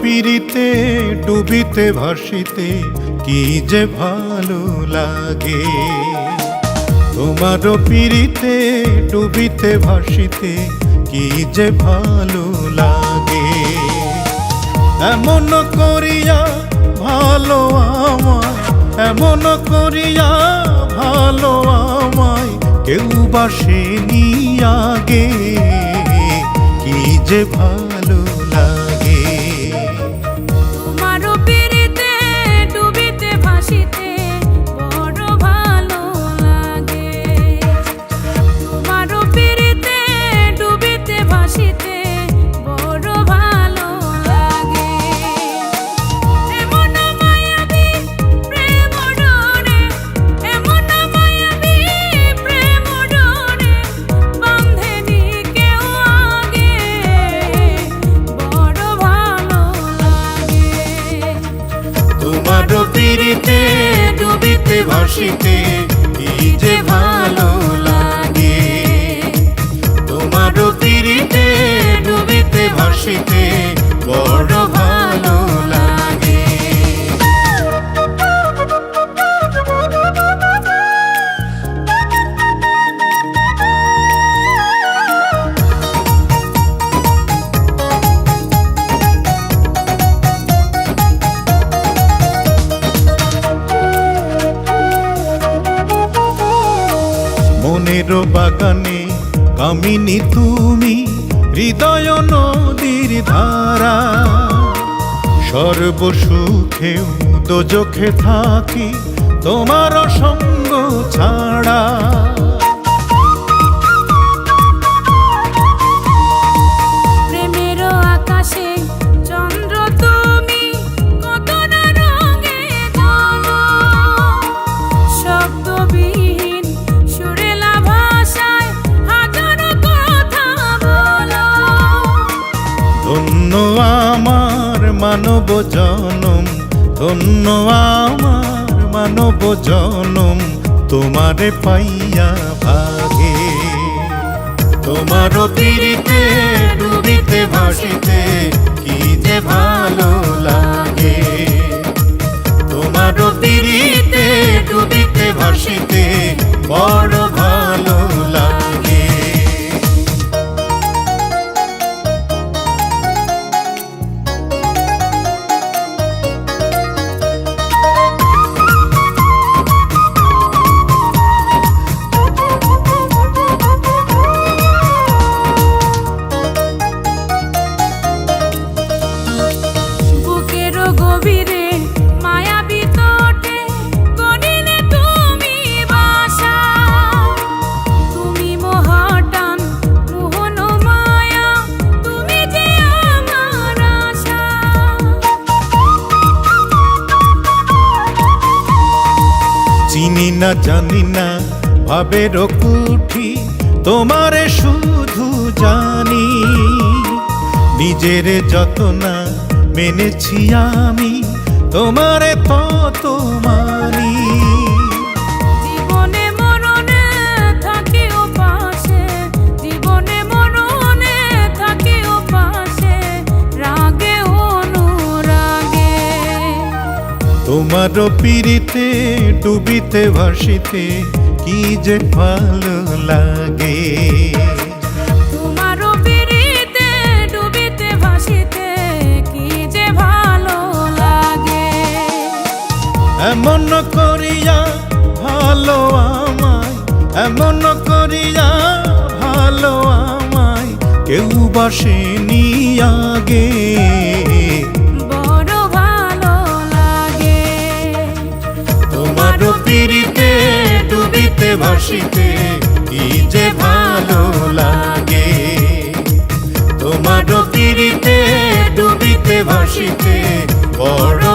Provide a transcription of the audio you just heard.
পিড়িতে, ডুবিতে, ভাসিতে, কি যে ভালো লাগে? তোমার পিড়িতে, ডুবিতে, ভাসিতে, কি যে ভালো লাগে? এমন করিয়া ভালো আমায় এমন করিয়া ভালো আমায়, কেউ বাসেনি আগে, কি যে ভালো ভাসিতে কি যে ভালো মনের বাগানে কামিনী তুমি হৃদয় নদীর ধারা। সর্বসুখেও দোজখে থাকি তোমার সঙ্গ ছাড়া। মানব জনম ধন্য আমার মানব জনম তোমারে পাইয়া ভাগে। তোমার তীরিতে ডুবিতে ভাসিতে, কি যে ভালো লাগে। না জানি না ভাবের কুঠি, তোমারে শুধু জানি। নিজের যত না মেনেছি আমি, তোমারে তত তোমার পিড়িতে ডুবিতে ভাসিতে কি যে ভালো লাগে। তোমারও পিড়িতে ডুবিতে ভাসিতে কি যে ভালো লাগে। এমন করিয়া ভালো আমায় এমন করিয়া ভালো আমায় কেউ বাসেনি আগে। তোমার ডুবিতে ভাসিতে কি যে ভালো লাগে। তোমার পিড়িতে ডুবিতে ভাসিতে বড়